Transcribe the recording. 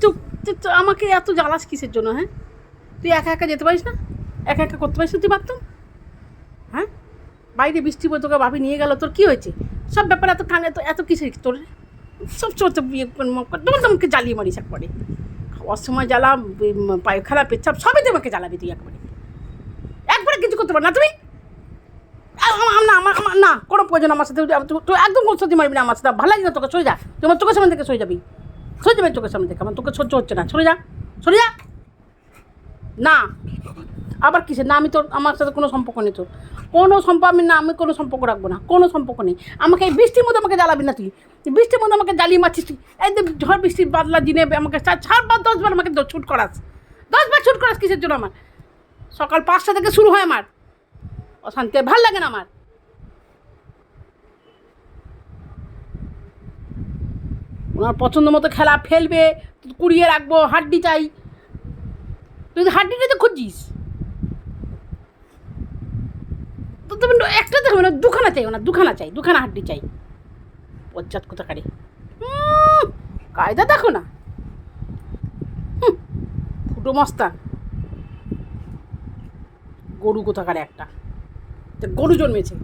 তুই আমাকে এত জ্বালাস কিসের জন্য হ্যাঁ? তুই একা একা যেতে পারিস না? একা একা করতে পারিস না তুই পারতাম হ্যাঁ? বাইরে বৃষ্টি পড়ে তোকে ভাবি নিয়ে গেল, তোর কী হয়েছে? সব ব্যাপারে এত কানে তো এত কিসের তোর? সব চলতে বিয়ে তোমার তোমাকে জ্বালিয়ে মারিস একবারে। খাওয়ার সময় জ্বালা পায়খানা পেচ্ছাপ সবই তোমাকে জ্বালাবি তুই একবারে। একবারে কিছু করতে পার না তুমি? না, আমার আমার, না, কোনো প্রয়োজন আমার সাথে একদম সত্যি মারবি না আমার সাথে। ভালো লাগে না তোকে তুই আমার চোখের সামনে থেকে সরে যাবি। সরে যাবে চোখের সামনে থেকে, আমার তোকে সহ্য হচ্ছে না। সরে যা সরে যা। না, আবার কিসে না, আমি তোর, আমার সাথে কোনো সম্পর্ক নেই তোর। কোনো সম্পর্ক, আমি না, আমি কোনো সম্পর্ক রাখব না, কোনো সম্পর্ক নেই। আমাকে এই বৃষ্টির মধ্যে আমাকে জ্বালাবি না তুই। বৃষ্টির মধ্যে আমাকে জ্বালিয়ে মারছিস তুই। এই ঝড় বৃষ্টির বাদলা দিনে আমাকে চার চারবার দশবার আমাকে ছুট করাস। দশবার ছুট করাস কিসের জন্য আমার? সকাল পাঁচটা থেকে শুরু হয় আমার। অশান্তি ভালো লাগে না আমার। ওনার পছন্দ মতো খেলা ফেলবে, কুড়িয়ে রাখব, হাড্ডি চাই। তুই তো হাড্ডিটা তো খুঁজছিস। তো তুমি একটা দেখো না দুখানা চাই, ওনার দুখানা চাই, দুখানা হাড্ডি চাই। পঞ্চায়েত কোথাকারে। কায়দা দেখো না। ফুটো মস্তা গরু কোথাকারে একটা। গরু জন্মেছে।